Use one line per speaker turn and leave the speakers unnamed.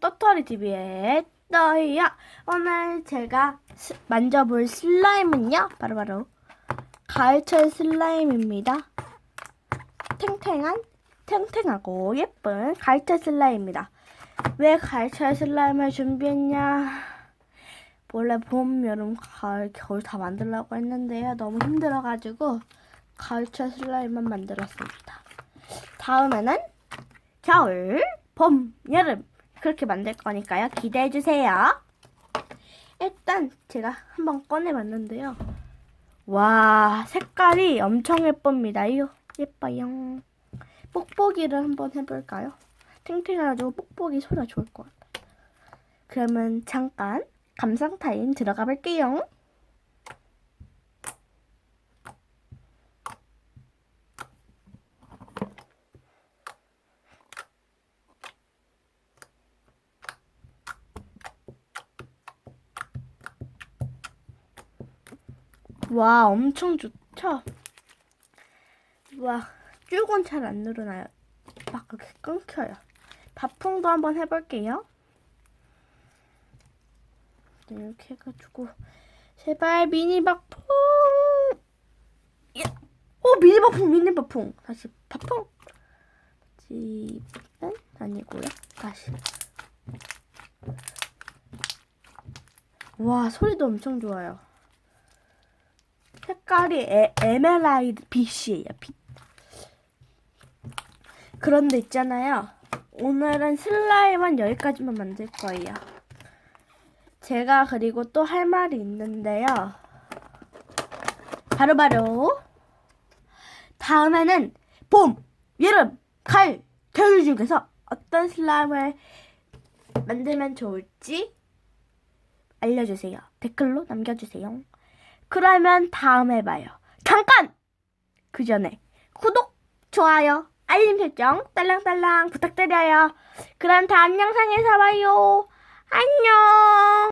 핑거리 TV의 떠이야. 오늘 제가 스- 만져볼 슬라임은요, 바로 바로 가을철 슬라임입니다. 탱탱한, 탱탱하고 예쁜 가을철 슬라임입니다. 왜 가을철 슬라임을 준비했냐? 원래 봄, 여름, 가을, 겨울 다 만들려고 했는데요. 너무 힘들어가지고 가을철 슬라임만 만들었습니다. 다음에는 겨울, 봄, 여름 그렇게 만들 거니까요. 기대해 주세요. 일단 제가 한번 꺼내봤는데요. 와 색깔이 엄청 예쁩니다. 이거 예뻐요. 뽁뽁이를 한번 해볼까요? 탱탱해가지고 뽁뽁이 소리가 좋을 것 같아요. 그러면 잠깐 감상 타임 들어가 볼게요. 와, 엄청 좋죠? 와, 쭉은 잘안 늘어나요. 막 그렇게 끊겨요. 밥풍도 한번 해볼게요. 네, 이렇게 해가지고 제발 미니 밥풍. 예. 오, 미니 밥풍, 미니 밥풍. 다시 밥풍. 집은 아니고요. 다시. 와, 소리도 엄청 좋아요. 색깔이 에, 에메랄드 빛이에요. 빛. 그런데 있잖아요. 오늘은 슬라임은 여기까지만 만들 거예요. 제가 그리고 또 할 말이 있는데요. 바로바로 다음에는 봄, 여름, 가을, 겨울 중에서 어떤 슬라임을 만들면 좋을지 알려주세요. 댓글로 남겨주세요. 그러면 다음에 봐요. 잠깐! 그 전에 구독, 좋아요, 알림 설정 딸랑딸랑 부탁드려요. 그럼 다음 영상에서 봐요. 안녕!